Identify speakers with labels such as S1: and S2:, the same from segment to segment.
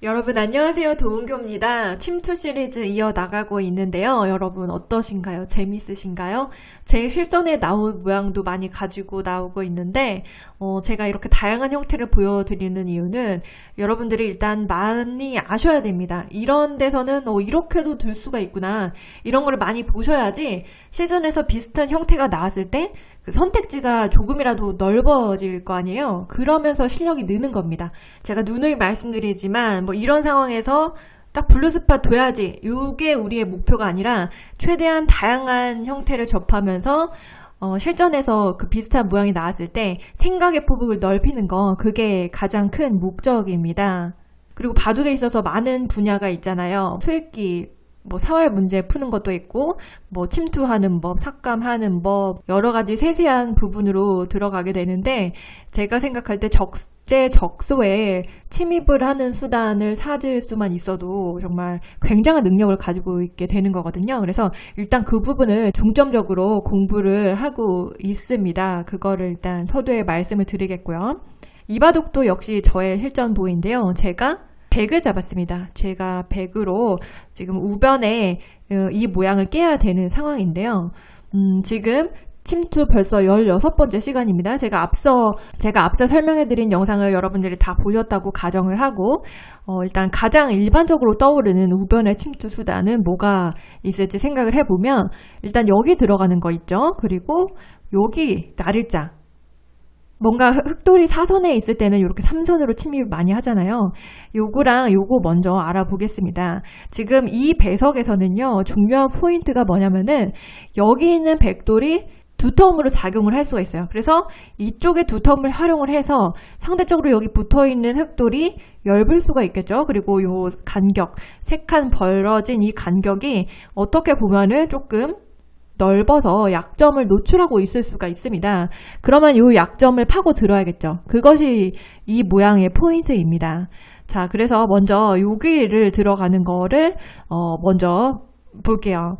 S1: 여러분 안녕하세요 도은교입니다. 침투 시리즈 이어나가고 있는데요. 여러분 어떠신가요? 재밌으신가요? 제 실전에 나온 모양도 많이 가지고 나오고 있는데 어, 제가 이렇게 다양한 형태를 보여드리는 이유는 여러분들이 일단 많이 아셔야 됩니다. 이런 데서는 어, 이렇게도 들 수가 있구나 이런 거를 많이 보셔야지 실전에서 비슷한 형태가 나왔을 때그 선택지가 조금이라도 넓어질 거 아니에요. 그러면서 실력이 느는 겁니다. 제가 누누이 말씀드리지만 뭐 이런 상황에서 딱 블루스팟 둬야지. 요게 우리의 목표가 아니라 최대한 다양한 형태를 접하면서 어, 실전에서 그 비슷한 모양이 나왔을 때 생각의 폭을 넓히는 거 그게 가장 큰 목적입니다. 그리고 바둑에 있어서 많은 분야가 있잖아요. 수익기 뭐 사활 문제 푸는 것도 있고 뭐 침투하는 법, 삭감하는 법 여러 가지 세세한 부분으로 들어가게 되는데 제가 생각할 때 적재 적소에 침입을 하는 수단을 찾을 수만 있어도 정말 굉장한 능력을 가지고 있게 되는 거거든요. 그래서 일단 그 부분을 중점적으로 공부를 하고 있습니다. 그거를 일단 서두에 말씀을 드리겠고요. 이바둑도 역시 저의 실전보인데요. 제가 100을 잡았습니다. 제가 100으로 지금 우변에 어, 이 모양을 깨야 되는 상황인데요. 음, 지금 침투 벌써 16번째 시간입니다. 제가 앞서, 제가 앞서 설명해드린 영상을 여러분들이 다 보셨다고 가정을 하고, 어, 일단 가장 일반적으로 떠오르는 우변의 침투 수단은 뭐가 있을지 생각을 해보면, 일단 여기 들어가는 거 있죠? 그리고 여기 나를자, 뭔가 흑돌이 사선에 있을 때는 이렇게 삼선으로 침입을 많이 하잖아요. 요거랑 요거 먼저 알아보겠습니다. 지금 이 배석에서는요, 중요한 포인트가 뭐냐면은, 여기 있는 백돌이 두 텀으로 작용을 할 수가 있어요. 그래서 이쪽에 두 텀을 활용을 해서 상대적으로 여기 붙어 있는 흑돌이 엷을 수가 있겠죠. 그리고 요 간격, 세 칸 벌어진 이 간격이 어떻게 보면은 조금 넓어서 약점을 노출하고 있을 수가 있습니다. 그러면 이 약점을 파고 들어야겠죠. 그것이 이 모양의 포인트입니다. 자, 그래서 먼저 여기를 들어가는 거를 어, 먼저 볼게요.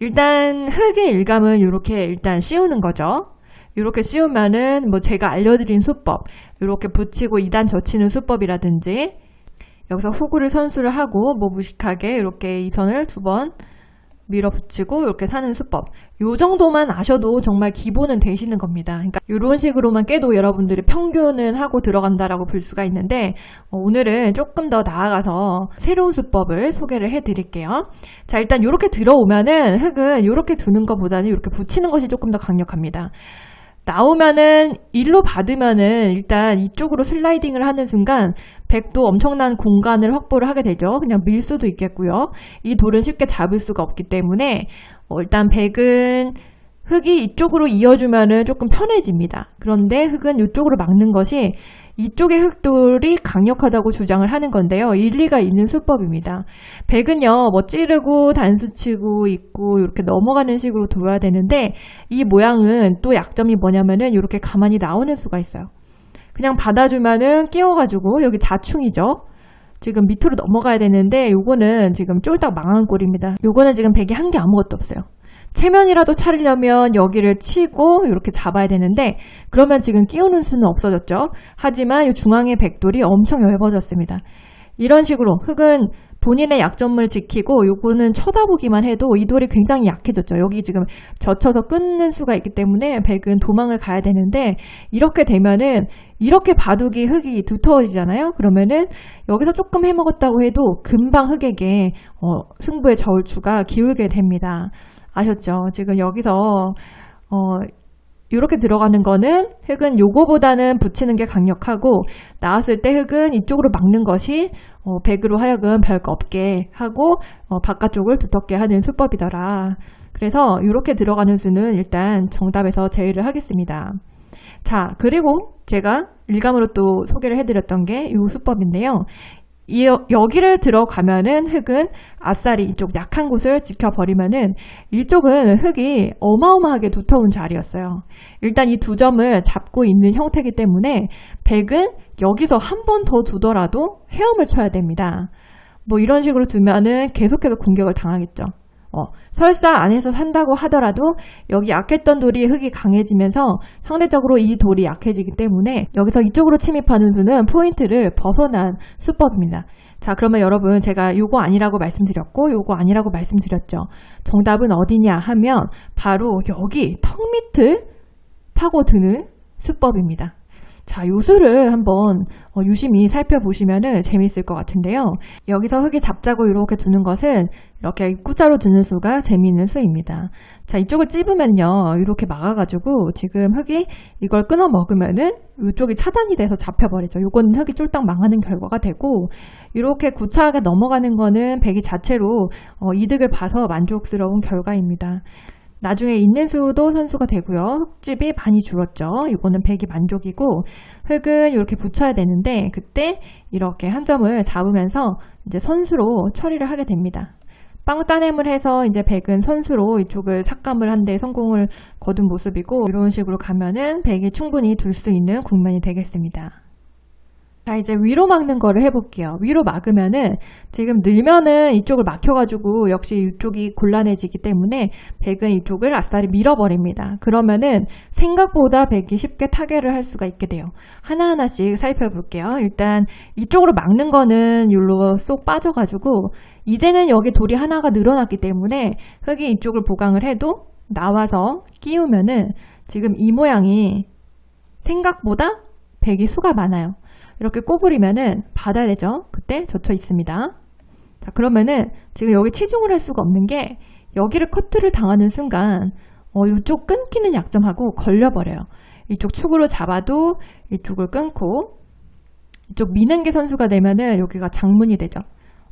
S1: 일단 흙의 일감은 이렇게 일단 씌우는 거죠. 이렇게 씌우면은 뭐 제가 알려드린 수법, 이렇게 붙이고 2단 젖히는 수법이라든지 여기서 호구를 선수를 하고 뭐 무식하게 이렇게 이 선을 두 번 밀어붙이고 이렇게 사는 수법. 요 정도만 아셔도 정말 기본은 되시는 겁니다. 그러니까 이런 식으로만 깨도 여러분들이 평균은 하고 들어간다라고 볼 수가 있는데 어, 오늘은 조금 더 나아가서 새로운 수법을 소개를 해 드릴게요. 자 일단 이렇게 들어오면은 흙은 이렇게 두는 것보다는 이렇게 붙이는 것이 조금 더 강력합니다. 나오면은 일로 받으면은 일단 이쪽으로 슬라이딩을 하는 순간 백도 엄청난 공간을 확보를 하게 되죠. 그냥 밀 수도 있겠고요. 이 돌은 쉽게 잡을 수가 없기 때문에 어, 일단 백은 흙이 이쪽으로 이어주면은 조금 편해집니다. 그런데 흙은 이쪽으로 막는 것이 이쪽의 흙돌이 강력하다고 주장을 하는 건데요. 일리가 있는 수법입니다. 백은요, 뭐 찌르고 단수 치고 있고 이렇게 넘어가는 식으로 돌아야 되는데 이 모양은 또 약점이 뭐냐면은 이렇게 가만히 나오는 수가 있어요. 그냥 받아주면은 끼워가지고 여기 자충이죠. 지금 밑으로 넘어가야 되는데 요거는 지금 쫄딱 망한 꼴입니다. 요거는 지금 백이 한 게 아무것도 없어요. 체면이라도 차리려면 여기를 치고 이렇게 잡아야 되는데 그러면 지금 끼우는 수는 없어졌죠. 하지만 이 중앙의 백돌이 엄청 넓어졌습니다. 이런 식으로 흙은 본인의 약점을 지키고 요거는 쳐다보기만 해도 이 돌이 굉장히 약해졌죠. 여기 지금 젖혀서 끊는 수가 있기 때문에 백은 도망을 가야 되는데 이렇게 되면은 이렇게 바둑이 흙이 두터워지잖아요. 그러면은 여기서 조금 해먹었다고 해도 금방 흙에게 어, 승부의 저울추가 기울게 됩니다. 아셨죠? 지금 여기서 어, 이렇게 들어가는 거는 흙은 요거보다는 붙이는 게 강력하고 나왔을 때 흙은 이쪽으로 막는 것이 어, 백으로 하여금 별거 없게 하고 어, 바깥쪽을 두텁게 하는 수법이더라. 그래서 이렇게 들어가는 수는 일단 정답에서 제외를 하겠습니다. 자, 그리고 제가 일감으로 또 소개를 해드렸던 게 이 수법인데요. 이, 여기를 들어가면은 흙은 아싸리 이쪽 약한 곳을 지켜버리면은 이쪽은 흙이 어마어마하게 두터운 자리였어요. 일단 이 두 점을 잡고 있는 형태이기 때문에 백은 여기서 한 번 더 두더라도 헤엄을 쳐야 됩니다. 뭐 이런 식으로 두면은 계속해서 공격을 당하겠죠. 어, 설사 안에서 산다고 하더라도 여기 약했던 돌이 흙이 강해지면서 상대적으로 이 돌이 약해지기 때문에 여기서 이쪽으로 침입하는 수는 포인트를 벗어난 수법입니다. 자, 그러면 여러분 제가 요거 아니라고 말씀드렸고 요거 아니라고 말씀드렸죠. 정답은 어디냐 하면 바로 여기 턱 밑을 파고드는 수법입니다. 자, 요 수를 한번 어, 유심히 살펴보시면 재미있을 것 같은데요. 여기서 흙이 잡자고 이렇게 두는 것은 이렇게 입구자로 두는 수가 재미있는 수입니다. 자, 이쪽을 찝으면요. 이렇게 막아가지고 지금 흙이 이걸 끊어 먹으면은 이쪽이 차단이 돼서 잡혀버리죠. 요거는 흙이 쫄딱 망하는 결과가 되고 이렇게 구차하게 넘어가는 거는 배기 자체로 어, 이득을 봐서 만족스러운 결과입니다. 나중에 있는 수도 선수가 되고요. 흙집이 많이 줄었죠. 이거는 백이 만족이고 흙은 이렇게 붙여야 되는데 그때 이렇게 한 점을 잡으면서 이제 선수로 처리를 하게 됩니다. 빵 따냄을 해서 이제 백은 선수로 이쪽을 삭감을 한데 성공을 거둔 모습이고 이런 식으로 가면은 백이 충분히 둘 수 있는 국면이 되겠습니다. 자, 이제 위로 막는 거를 해볼게요. 위로 막으면은 지금 늘면은 이쪽을 막혀가지고 역시 이쪽이 곤란해지기 때문에 백은 이쪽을 아싸리 밀어버립니다. 그러면은 생각보다 백이 쉽게 타결을 할 수가 있게 돼요. 하나하나씩 살펴볼게요. 일단 이쪽으로 막는 거는 율로 쏙 빠져가지고 이제는 여기 돌이 하나가 늘어났기 때문에 흙이 이쪽을 보강을 해도 나와서 끼우면은 지금 이 모양이 생각보다 백이 수가 많아요. 이렇게 꼬부리면은 받아야 되죠. 그때 젖혀 있습니다. 자, 그러면은 지금 여기 치중을 할 수가 없는 게 여기를 커트를 당하는 순간 어, 이쪽 끊기는 약점하고 걸려버려요. 이쪽 축으로 잡아도 이쪽을 끊고 이쪽 미는 게 선수가 되면은 여기가 장문이 되죠.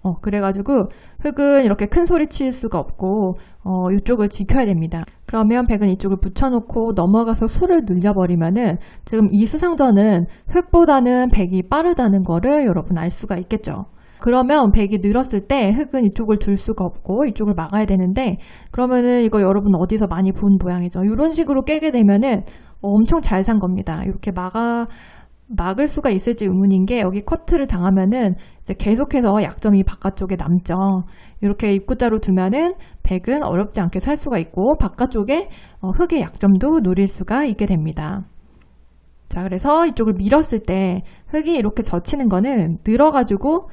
S1: 어, 그래가지고 흙은 이렇게 큰 소리 칠 수가 없고 어, 이쪽을 지켜야 됩니다. 그러면 백은 이쪽을 붙여놓고 넘어가서 수를 늘려버리면은 지금 이 수상전은 흙보다는 백이 빠르다는 거를 여러분 알 수가 있겠죠. 그러면 백이 늘었을 때 흙은 이쪽을 둘 수가 없고 이쪽을 막아야 되는데 그러면은 이거 여러분 어디서 많이 본 모양이죠. 이런 식으로 깨게 되면은 엄청 잘 산 겁니다. 이렇게 막아 막을 수가 있을지 의문인 게 여기 커트를 당하면은 이제 계속해서 약점이 바깥쪽에 남죠. 이렇게 입구자로 두면은 백은 어렵지 않게 살 수가 있고 바깥쪽에 어, 흙의 약점도 노릴 수가 있게 됩니다. 자, 그래서 이쪽을 밀었을 때 흙이 이렇게 젖히는 거는 늘어가지고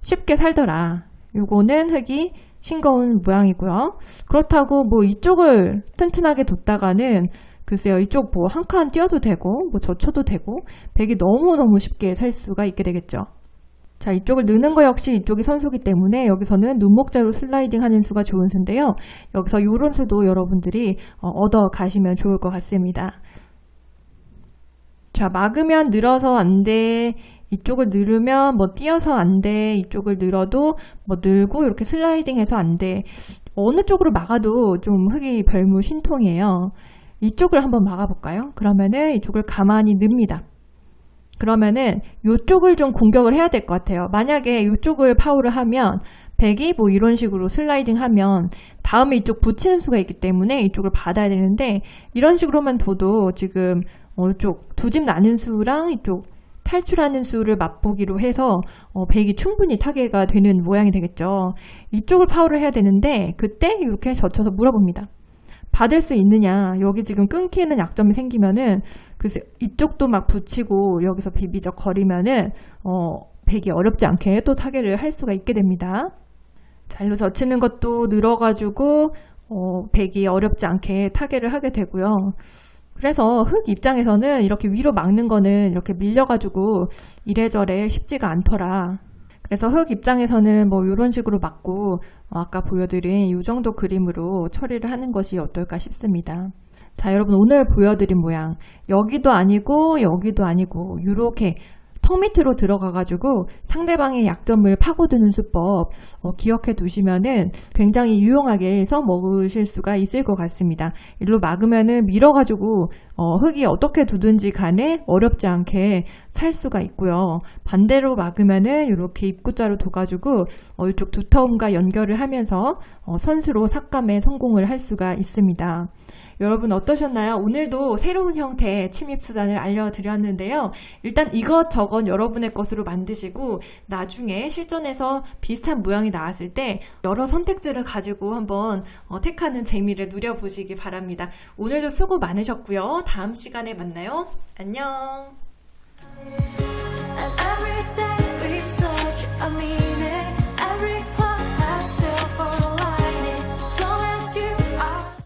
S1: 쉽게 살더라. 요거는 흙이 싱거운 모양이고요. 그렇다고 뭐 이쪽을 튼튼하게 뒀다가는 글쎄요, 이쪽 뭐 한칸 띄어도 되고, 뭐 젖혀도 되고, 백이 너무너무 쉽게 살 수가 있게 되겠죠. 자, 이쪽을 넣는 거 역시 이쪽이 선수기 때문에 여기서는 눈목자로 슬라이딩 하는 수가 좋은 수인데요. 여기서 요런 수도 여러분들이 어, 얻어 가시면 좋을 것 같습니다. 자, 막으면 늘어서 안 돼. 이쪽을 늘으면 뭐 띄어서 안 돼. 이쪽을 늘어도 뭐 늘고 이렇게 슬라이딩 해서 안 돼. 어느 쪽으로 막아도 좀 흙이 별무 신통이에요. 이쪽을 한번 막아볼까요? 그러면은 이쪽을 가만히 늡니다. 그러면은 이쪽을 좀 공격을 해야 될 것 같아요. 만약에 이쪽을 파울을 하면 백이 뭐 이런 식으로 슬라이딩 하면 다음에 이쪽 붙이는 수가 있기 때문에 이쪽을 받아야 되는데 이런 식으로만 둬도 지금 어, 이쪽 두 집 나는 수랑 이쪽 탈출하는 수를 맛보기로 해서 어, 백이 충분히 타개가 되는 모양이 되겠죠. 이쪽을 파울을 해야 되는데 그때 이렇게 젖혀서 물어봅니다. 받을 수 있느냐. 여기 지금 끊기는 약점이 생기면은 글쎄 이쪽도 막 붙이고 여기서 비비적 거리면은 어 백이 어렵지 않게 또 타개를 할 수가 있게 됩니다. 자, 일로 젖히는 것도 늘어가지고 어 백이 어렵지 않게 타개를 하게 되고요. 그래서 흙 입장에서는 이렇게 위로 막는 거는 이렇게 밀려가지고 이래저래 쉽지가 않더라. 그래서 흙 입장에서는 뭐 이런 식으로 막고 어, 아까 보여드린 이 정도 그림으로 처리를 하는 것이 어떨까 싶습니다. 자 여러분 오늘 보여드린 모양 여기도 아니고 여기도 아니고 이렇게 턱 밑으로 들어가가지고 상대방의 약점을 파고드는 수법 어, 기억해 두시면은 굉장히 유용하게 써 먹으실 수가 있을 것 같습니다. 일로 막으면은 밀어가지고 어, 흙이 어떻게 두든지 간에 어렵지 않게 살 수가 있고요. 반대로 막으면은 이렇게 입구자로 둬가지고 어, 이쪽 두터움과 연결을 하면서 어, 선수로 삭감에 성공을 할 수가 있습니다. 여러분 어떠셨나요? 오늘도 새로운 형태의 침입 수단을 알려드렸는데요. 일단 이것저것 여러분의 것으로 만드시고 나중에 실전에서 비슷한 모양이 나왔을 때 여러 선택지를 가지고 한번 어, 택하는 재미를 누려보시기 바랍니다. 오늘도 수고 많으셨고요. 다음 시간에 만나요. 안녕.